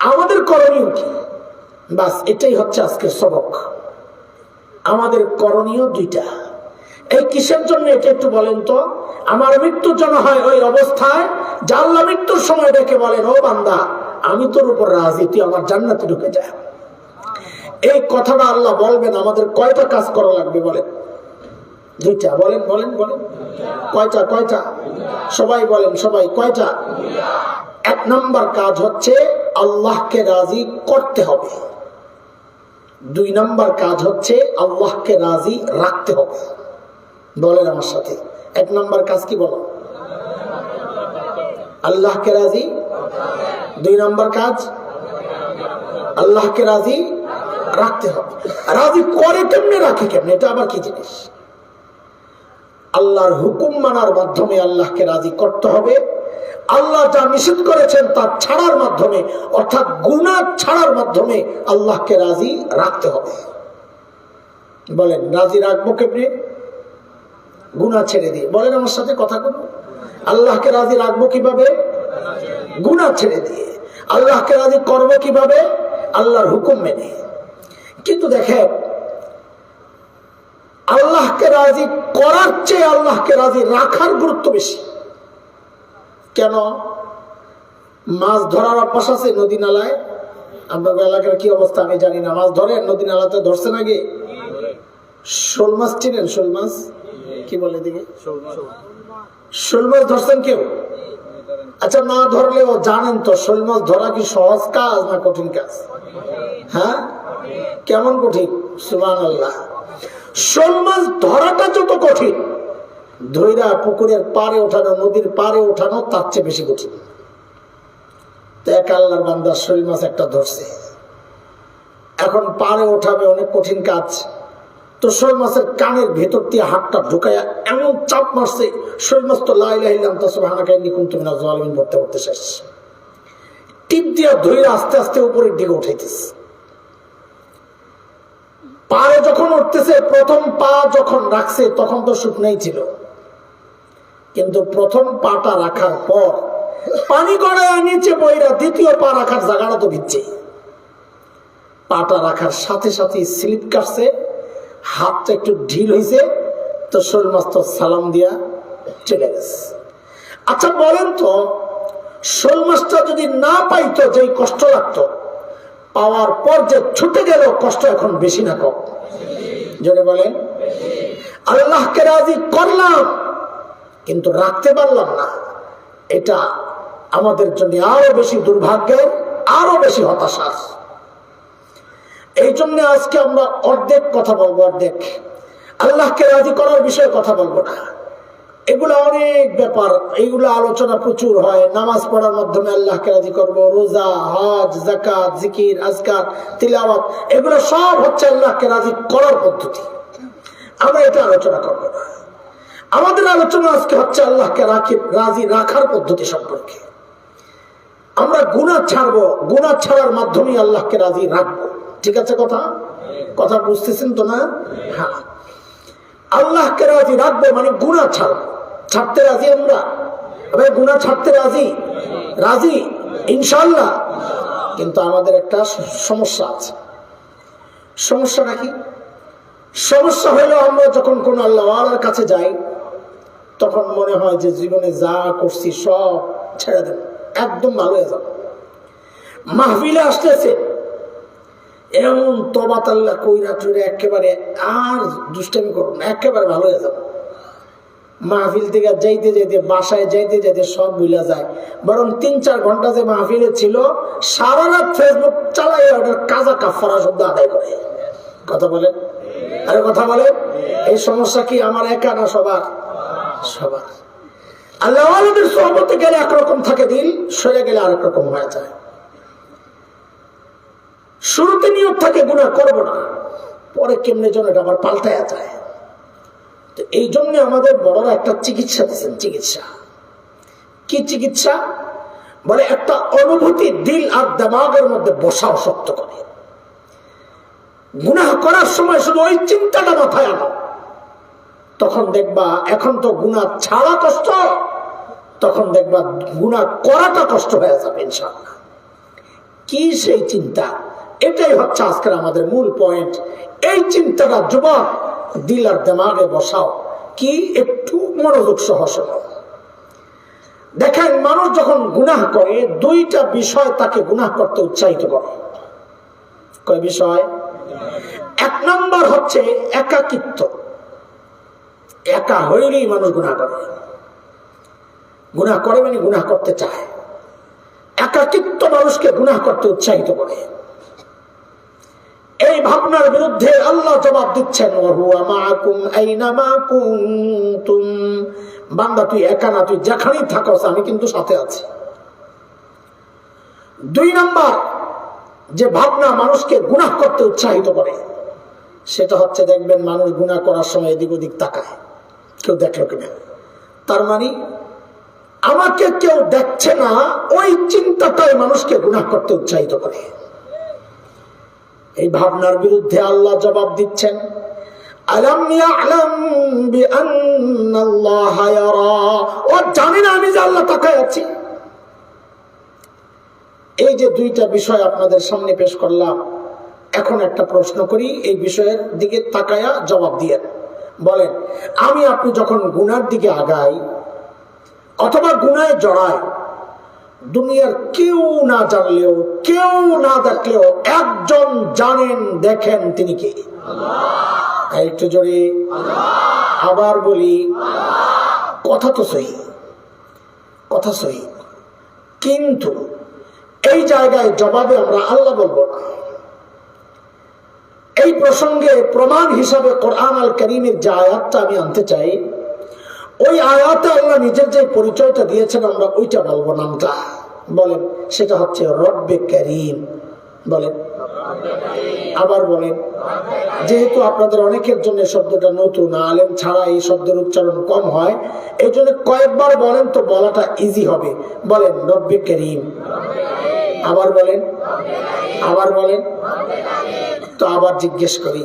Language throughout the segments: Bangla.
আমাদের করণীয় কি? বাস, এটাই হচ্ছে আজকের সবক। আমাদের করণীয় দুইটা। এই কিসের জন্য এটা একটু বলেন তো? আমার মৃত্যু যেন হয় ওই অবস্থায় জাল্লা মৃত্যুর সময় ডেকে বলেন, ও বান্দা, আমি তোর উপর রাজি, তুই আমার জান্নাতে ঢুকে যা। এই কথাটা আল্লাহ বলবেন, আমাদের কয়টা কাজ করা লাগবে বলেন? দুইটা, বলেন বলেন বলেন। কয়টা কয়টা? সবাই বলেন, সবাই, কয়টা? এক নম্বর কাজ হচ্ছে আল্লাহকে রাজি করতে হবে। দুই নম্বর কাজ হচ্ছে আল্লাহকে রাজি রাখতে হবে। বলেন আমার সাথে, এক নম্বর কাজ কি বলো? আল্লাহকে রাজি? দুই নম্বর কাজ? আল্লাহকে রাজি রাখতে হবে। রাজি করে কেমনে রাখে কেমনে? এটা আবার কি জিনিস? আল্লাহর হুকুম মানার মাধ্যমে আল্লাহকে রাজি করতে হবে। আল্লাহ যা নিষেধ করেছেন তা ছাড়ার মাধ্যমে, অর্থাৎ গুণা ছাড়ার মাধ্যমে আল্লাহকে রাজি রাখতে হবে। বলেন, রাজি রাখব কেমনে? গুণা ছেড়ে দিয়ে। বলেন আমার সাথে কথা বলুন। আল্লাহকে রাজি রাখব কীভাবে? গুণা ছেড়ে দিয়ে। আল্লাহকে রাজি করব কীভাবে? আল্লাহর হুকুম মেনে। কিন্তু দেখেন, আল্লাহকে রাজি করার চেয়ে আল্লাহকে রাজি রাখার গুরুত্ব বেশি। কেন? মাছ ধরার অভ্যাস আছে নদী নালায়? আপনার এলাকার কি অবস্থা আমি জানি না। মাছ ধরেন নদী নালাতে ধরছেন আগে শোল মাছ চিনেন? শোল মাছ? কি বলে দিকে শোল মাছ ধরছেন কেউ? আচ্ছা না ধরলেও জানেন তো শোল মাছ ধরা কি সহজ কাজ না কঠিন কাজ? হ্যাঁ? কেমন কঠিন? সুমান আল্লাহ শোল মাছ ধরাটা যত কঠিন ধৈরা পুকুরের পারে ওঠানো, নদীর পারে ওঠানো তার চেয়ে বেশি কঠিন। এক আল্লাহর বান্দার শোল মাছ একটা ধরছে। এখন পারে ওঠাবে অনেক কঠিন কাজ। তো শোল মাছের কানের ভেতর দিয়ে হাতটা ঢুকাইয়া এমন চাপ মারছে শোল মাছ তো লাই লাইলাম তা সব হানাকাই নিকুন তুমি না জলমিন পড়তে পড়তে শেষ। টিপ দিয়া ধৈরে আস্তে আস্তে উপরের দিকে উঠাইতেছে। পারে যখন উঠতেছে, প্রথম পা যখন রাখছে, তখন তো শুকনাই ছিল। কিন্তু প্রথম পাটা রাখার পর পানি গড়ায় নিচে বইরা দ্বিতীয় পা রাখার জায়গাটা তো ভিজছে। পাটা রাখার সাথে সাথে স্লিপ কাটছে, হাতটা একটু ঢিল হয়েছে তো শোল মাছ তো সালাম দিয়া চলে গেছে। আচ্ছা বলেন তো শোল মাছটা যদি না পাইতো যেই কষ্ট লাগতো, পাওয়ার পর যে ছুটে গেল কষ্ট এখন বেশি না কম। জোরে বলেন, আল্লাহকে রাজি করলাম। কিন্তু রাখতে পারলাম না। এটা আমাদের জন্য আরও বেশি দুর্ভাগ্যের, আরও বেশি হতাশার। এই জন্য আজকে আমরা অর্ধেক কথা বলব, অর্ধেক। আল্লাহকে রাজি করার বিষয়ে কথা বলব না। এগুলো অনেক ব্যাপার, এইগুলো আলোচনা প্রচুর হয়। নামাজ পড়ার মাধ্যমে আল্লাহকে রাজি করব, রোজা, হজ জাকাত জিকির, আজকার, তিলাওয়াত, এগুলো সব হচ্ছে আল্লাহকে রাজি করার পদ্ধতি। আমরা এটা আলোচনা করব না। আমাদের আলোচনা আজকে হচ্ছে আল্লাহকে রাখি, রাজি রাখার পদ্ধতি সম্পর্কে। আমরা গুণা ছাড়বো গুণা ছাড়ার মাধ্যমে আল্লাহকে রাজি রাখব। ঠিক আছে কথা? কথা বুঝতেছেন তো না? হ্যাঁ। আল্লাহকে রাজি রাখব মানে গুণা ছাড়বো। ছাড়তে রাজি আমরা? গুণা ছাড়তে রাজি? রাজি? ইনশাল্লাহ কিন্তু আমাদের একটা সমস্যা আছে। সমস্যাটা কি? সমস্যা হইল আমরা যখন কোন আল্লাহর কাছে যাই তখন মনে হয় যে জীবনে যা করছি সব ছেড়ে দেব। একদম ভালো হয়ে যাব। মাহফিলে আসতেছে। এমন তবা তাল্লা কইরা টুইরা একেবারে আর দুষ্টামি করুন না, একেবারে ভালো হয়ে যাবে। মাহফিল থেকে যাইতে যাইতে, বাসায় যাইতে যাইতে সব ভুলা যায়। বরং তিন চার ঘণ্টা যে মাহফিলে ছিল, সারা রাত ফেসবুক চালাই ওটার কাজা কাফারা শব্দ আদায় করে। কথা বলেন? আরে কথা বলে এই সমস্যা কি আমার একা না সবার? আল্লাহ আলমের সহমতে গেলে একরকম থাকে দিল, সরে গেলে আরেক রকম হয়ে যায়। শুরুতে থাকে গুণা করব না। পরে কেমনে এটা আবার যায়। তো এই জন্য আমাদের বড়রা একটা চিকিৎসা দিচ্ছেন, চিকিৎসা। কি চিকিৎসা? বলে একটা অনুভূতি দিল আর দেমাগের মধ্যে বসাও শক্ত করে। গুনাহ করার সময় শুধু ওই চিন্তাটা মাথায় আনো। তখন দেখবা এখন তো গুণা ছাড়া কষ্ট, তখন দেখবা গুণা করাটা কষ্ট হয়ে যাবে কি সেই চিন্তা? এটাই হচ্ছে আজকের আমাদের মূল পয়েন্ট এই চিন্তাটা যুবক, দিলার দেমাগে বসাও। কি? একটু মনোযোগ সহ দেখেন, মানুষ যখন গুনাহ করে, দুইটা বিষয় তাকে গুনাহ করতে উৎসাহিত করে। কয় বিষয়? এক নম্বর হচ্ছে একাকিত্ব। একা হইলেই মানুষ গুনাহ করে। গুনাহ করে মানে গুনাহ করতে চায়। একাকিত্ব মানুষকে গুনাহ করতে উৎসাহিত করে। এই ভাবনার বিরুদ্ধে আল্লাহ জবাব দিচ্ছেন বান্দা, তুই একা না, তুই যেখানেই থাকস, আমি কিন্তু সাথে আছি। দুই নাম্বার, যে ভাবনা মানুষকে গুনাহ করতে উৎসাহিত করে, সেটা হচ্ছে দেখবেন মানুষ গুনাহ করার সময় এদিক ওদিক তাকায়। কেউ দেখল কিনা। তার মানে আমাকে কেউ দেখছে না, ওই চিন্তাটাই মানুষকে গুণা করতে উৎসাহিত করে। এই ভাবনার বিরুদ্ধে আল্লাহ জবাব দিচ্ছেন আমি যে আল্লাহ আছি। এই যে দুইটা বিষয় আপনাদের সামনে পেশ করলাম, এখন একটা প্রশ্ন করি, এই বিষয়ের দিকে তাকায়া জবাব দিয়ে। বলেন, আমি আপনি যখন গুনার দিকে আগাই অথবা গুনায় জড়াই, দুনিয়ার কেউ না জানলেও, কেউ না দেখলেও একজন জানেন, দেখেন তিনি কে। একটু জোরে আবার বলি কথা তো সহি, কথা সহি। কিন্তু এই জায়গায় জবাবে আমরা আল্লাহ বলব না। এই প্রসঙ্গে প্রমাণ হিসাবে কোরআন আল করিমের যে আয়াতটা আমি আনতে চাই, ওই আয়াতে আল্লাহ নিজের যে পরিচয়টা দিয়েছেন, আমরা ওইটা বলব নামটা। বলেন, সেটা হচ্ছে রব্বে করিম। বলেন, আবার বলেন, যেহেতু আপনাদের অনেকের জন্য শব্দটা নতুন, আলেম ছাড়া এই শব্দের উচ্চারণ কম হয় এই জন্য কয়েকবার বলেন তো বলাটা ইজি হবে। বলেন, রব্বে করিম। আবার বলেন আবার বলেন, তো আবার জিজ্ঞেস করি,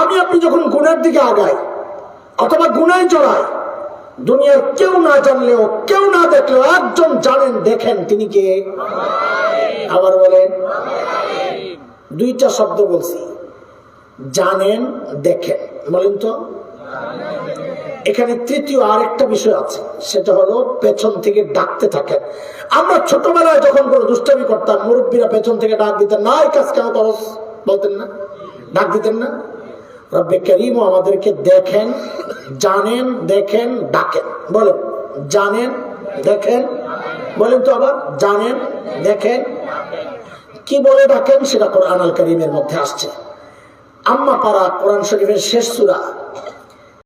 আমি আপনি যখন গুণের দিকে আগাই অথবা গুনায় জড়াই দুনিয়ার কেউ না জানলেও, কেউ না দেখলেও, একজন জানেন, দেখেন তিনি কে? আবার বলেন, দুইটা শব্দ বলছি, জানেন, দেখেন, বলেন তো? এখানে তৃতীয় আরেকটা বিষয় আছে, সেটা হলো পেছন থেকে ডাকতে থাকেন। আমরা ছোটবেলায় যখন কোনো দুষ্টামি করতাম, মুরব্বীরা পেছন থেকে ডাক দিতেন, না, এই কাজ কেন করস? বলতেন না, ডাক দিতেন না। রব্বে করিমও আমাদেরকে দেখেন, জানেন, দেখেন, ডাকেন। বলেন, জানেন, দেখেন, বলেন তো আবার, জানেন, দেখেন। কি বলে ডাকেন? সেটা কোরআন আল করিমের মধ্যে আসছে। আম্মা পাড়া কোরআন শরীফের শেষ সুরা